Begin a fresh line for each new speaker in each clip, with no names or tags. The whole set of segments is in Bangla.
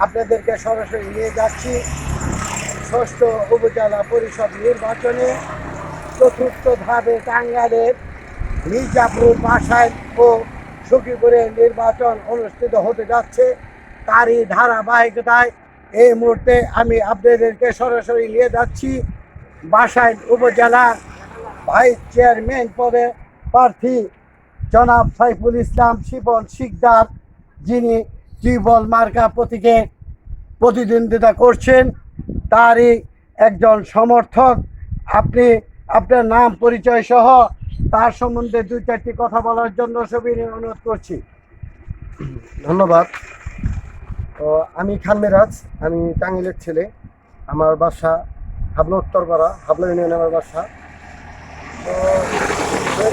আপনাদেরকে সরাসরি নিয়ে যাচ্ছি। ষষ্ঠ উপজেলা পরিষদ নির্বাচনে চতুর্থ ধাপে টাঙ্গাইলের মির্জাপুর বাসায় ও সখীপুরে নির্বাচন অনুষ্ঠিত হতে যাচ্ছে। তারই ধারাবাহিকতায় এই মুহূর্তে আমি আপনাদেরকে সরাসরি নিয়ে যাচ্ছি। বাসাইল উপজেলার ভাইস চেয়ারম্যান পদে প্রার্থী জনাব সাইফুল ইসলাম শিবন শিকদার, যিনি টিউবল মার্কা প্রতীকে প্রতিদ্বন্দ্বিতা করছেন তারই একজন সমর্থক। আপনি আপনার নাম, পরিচয় সহ তার সম্বন্ধে দুই, চারটি কথা বলার জন্য সবিনয় অনুরোধ করছি।
ধন্যবাদ। আমি খান মেরাজ আমি টাঙ্গিলের ছেলে। আমার বাসা হাবলা উত্তরপাড়া, হাবলা ইউনিয়নে আমার বাসা।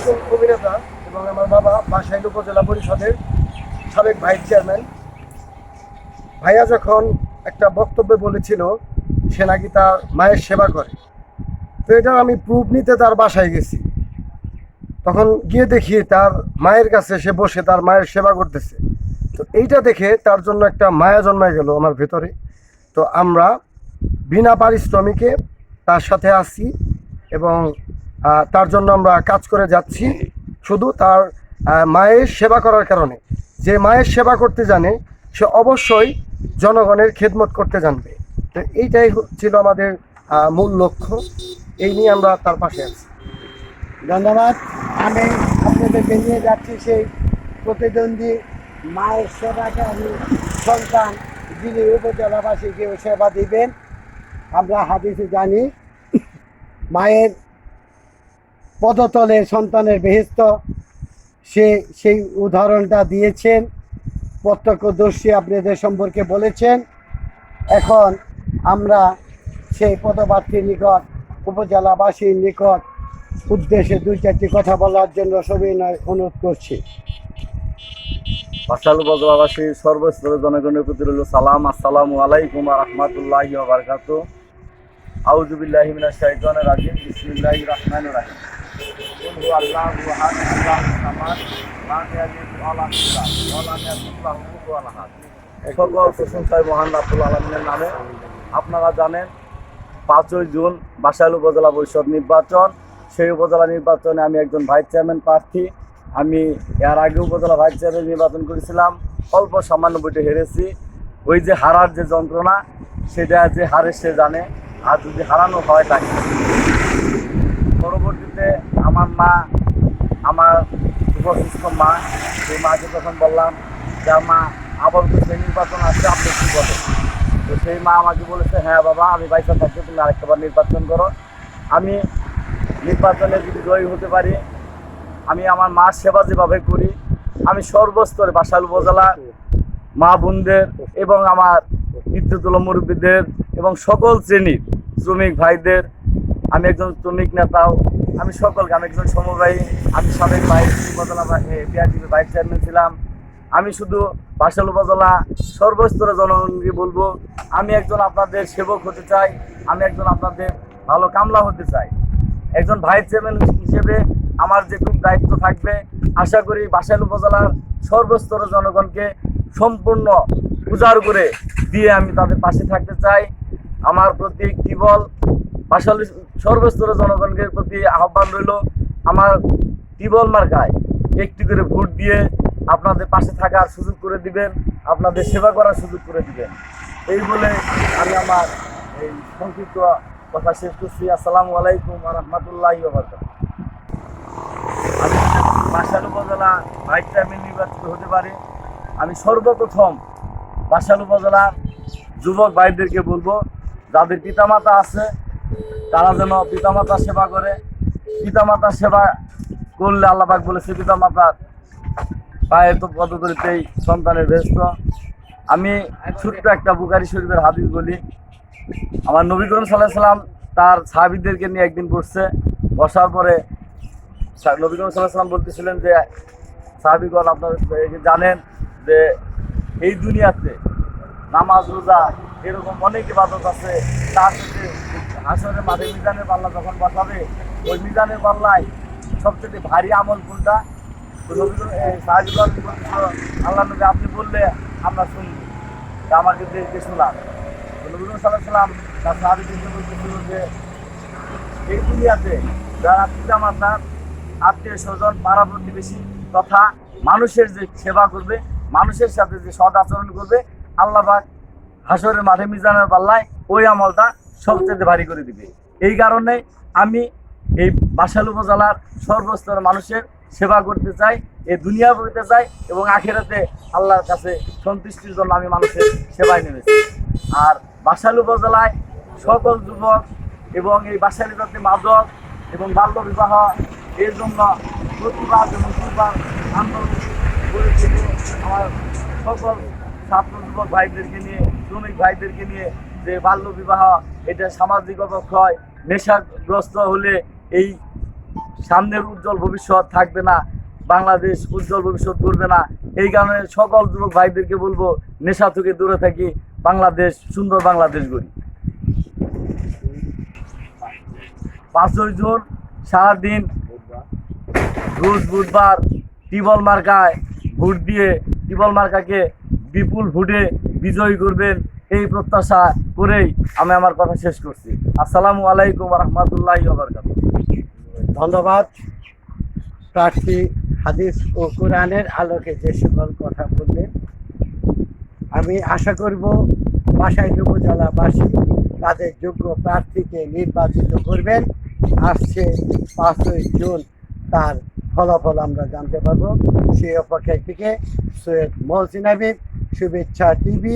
তো অভিনেতা এবং আমার বাবা বাসাইল উপজেলা পরিষদের সাবেক ভাইস চেয়ারম্যান। ভাইয়া যখন একটা বক্তব্যে বলেছিল, সে নাকি তার মায়ের সেবা করে। তো এটা আমি প্রুফ নিতে তার বাসায় গেছি। তখন গিয়ে দেখি তার মায়ের কাছে সে বসে তার মায়ের সেবা করতেছে। তো এইটা দেখে তার জন্য একটা মায়া জন্মায় গেল আমার ভেতরে। তো আমরা বিনা পারিশ্রমিকে তার সাথে আছি এবং তার জন্য আমরা কাজ করে যাচ্ছি শুধু তার মায়ের সেবা করার কারণে। যে মায়ের সেবা করতে জানে, সে অবশ্যই জনগণের খেদমত করতে জানবে। তো এইটাই ছিল আমাদের মূল লক্ষ্য। এই নিয়ে আমরা তার পাশে আছি।
ধন্যবাদ। আমি আপনাদেরকে নিয়ে যাচ্ছি সেই প্রতিদ্বন্দ্বী মায়ের সেবাকারী সন্তান যিনি উপজেলাবাসীকে সেবা দিবেন। আমরা হাদিসে জানি, মায়ের পদতলে সন্তানের বেহেস্ত সে সেই উদাহরণটা দিয়েছেন। প্রত্যক্ষদর্শী আপনাদের সম্পর্কে বলেছেন, এখন আমরা সেই পদপ্রার্থীর নিকট, উপজেলাবাসীর নিকট উদ্দেশ্যে দুই চারটি কথা বলার জন্য সবিনয় অনুরোধ করছি।
বাসাল উপজেলাবাসী, সর্বস্তরের জনগণের প্রতি রইল সালাম, আসসালামু আলাইকুম রহমতুল্লাহ বারকাত আউজুবিল্লাহ রাজিম, বিসমিল্লাহির রহমানির রহিম। মহান নামে। আপনারা জানেন, পাঁচই জুন বাসাইল উপজেলা পরিষদ নির্বাচন। সেই উপজেলা নির্বাচনে আমি একজন ভাইস চেয়ারম্যান প্রার্থী। আমি এর আগে উপজেলা ভাইস চেয়ারম্যান নির্বাচন করেছিলাম। অল্প সামান্য বইটে হেরেছি। ওই যে হারার যে যন্ত্রণা, সেটা যে হারে সে জানে। আর যদি হারানো হয় তাকে। আমার মা আমার উপস্থিত মা সেই মাকে যখন বললাম, যে মা, আবার তো সেই নির্বাচন আসছে আপনি কী বলেন? তো সেই মা আমাকে বলেছে হ্যাঁ বাবা, আমি বাইসা থাকতে তুমি আরেকটাবার নির্বাচন করো। আমি নির্বাচনে যদি জয়ী হতে পারি, আমি আমার মার সেবা যেভাবে করি, আমি সর্বস্তরে বাসাল উপজেলা, মা বোনদের এবং আমার বিদ্যুতুল মুরব্বীদের এবং সকল শ্রেণির শ্রমিক ভাইদের, আমি একজন শ্রমিক নেতাও আমি সকলকে আমি একজন সমবায়ী, আমি সাবেক ভাই উপজেলা বিআরটিভি ভাইস চেয়ারম্যান ছিলাম। আমি শুধু বাসাল উপজেলা সর্বস্তরে জনগণকে বলব, আমি একজন আপনাদের সেবক হতে চাই, আমি একজন আপনাদের ভালো কামলা হতে চাই। একজন ভাইস চেয়ারম্যান হিসেবে আমার যেটুকু দায়িত্ব থাকবে, আশা করি বাসাইল উপজেলার সর্বস্তরের জনগণকে সম্পূর্ণ উজাড় করে দিয়ে আমি তাদের পাশে থাকতে চাই। আমার প্রতি কেবল বাসাইল সর্বস্তরের জনগণকে প্রতি আহ্বান রইল, আমার টিবল মার্কায় একটি করে ভোট দিয়ে আপনাদের পাশে থাকার সুযোগ করে দিবেন, আপনাদের সেবা করার সুযোগ করে দিবেন। এই বলে আমি আমার এই সংক্ষিপ্ত কথা শেষ করছি। আসসালামু আলাইকুম রহমতুল্লাহ আমি বাসাল উপজেলা ভাইস চেয়ারম্যান নির্বাচিত হতে পারি। আমি সর্বপ্রথম বাসাল উপজেলার যুবক ভাইদেরকে বলব, যাদের পিতামাতা আছে তারা যেন পিতামাতার সেবা করে, পিতামাতার সেবা করলে আল্লাপাক বলেছে, পিতামাতার পায়ে তো পদতলিতেই সন্তানের ব্যস্ত। আমি ছোট্ট একটা বুকারি শরীফের হাদিস বলি। আমার নবী করিম সাল্লাহ সাল্লাম তার সাহাবিদেরকে নিয়ে একদিন বসছে, বসার পরে নবী করিম সাল্লাহ সাল্লাম বলতেছিলেন যে, সাহাবিগণ আপনার জানেন যে এই দুনিয়াতে নামাজ, রোজা এরকম অনেক ইবাদত আছে, তার সাথে হাসরের মাঠে মিজানের পাল্লা যখন বসাবে, ওই মিজানের পাল্লায় সবচেয়ে ভারী আমল কোনটা? আল্লাহ নবী আপনি বললে আমরা শুনব। তা যারা পিতা মাতার আত্মীয় স্বজন প্রতিবেশী তথা মানুষের যে সেবা করবে, মানুষের সাথে যে সদ আচরণ করবে আল্লাহবাক হাসরের মাঠে মিজানের পাল্লায় ওই আমলটা সবচেয়ে ভারী করে দিবে। এই কারণে আমি এই বাসাল উপজেলার সর্বস্তর মানুষের সেবা করতে চাই, এই দুনিয়া করতে চাই এবং আখেরাতে আল্লাহর কাছে সন্তুষ্টির জন্য আমি মানুষের সেবায় নেমেছি। আর বাসাল উপজেলায় সকল যুবক এবং এই বাসালি জাতি মাদক এবং বাল্য বিবাহ এর জন্য প্রতিবাদ এবং প্রতিবাদ আন্দোলন করেছিল আমার সকল ছাত্র যুবক ভাইদেরকে নিয়ে, শ্রমিক ভাইদেরকে নিয়ে যে বাল্য বিবাহ এটা সামাজিক অবক্ষয় নেশাগ্রস্ত হলে এই সামনের উজ্জ্বল ভবিষ্যৎ থাকবে না, বাংলাদেশ উজ্জ্বল ভবিষ্যৎ করবে না। এই কারণে সকল যুবক ভাইদেরকে বলব, নেশা থেকে দূরে থাকি, বাংলাদেশ, সুন্দর বাংলাদেশ গড়ি। পাঁচই জুন, সারাদিন রোজ বুধবার টিবল মার্কায় ভোট দিয়ে, টিবল মার্কাকে বিপুল ভোটে বিজয়ী করবেন এই প্রত্যাশা করেই আমি আমার কথা শেষ করছি। আসসালামু আলাইকুম রহমতুল্লাহ
ধন্যবাদ। প্রার্থী হাদিস ও কোরআনের আলোকে যে সকল কথা বললেন, আমি আশা করব বাসাইল উপজেলাবাসী তাদের যোগ্য প্রার্থীকে নির্বাচিত করবেন। আসছে পাঁচই জুন, তার ফলাফল আমরা জানতে পারব। সেই অপেক্ষায় থেকে সৈয়দ মহসিন হাবিব, শুভেচ্ছা টিভি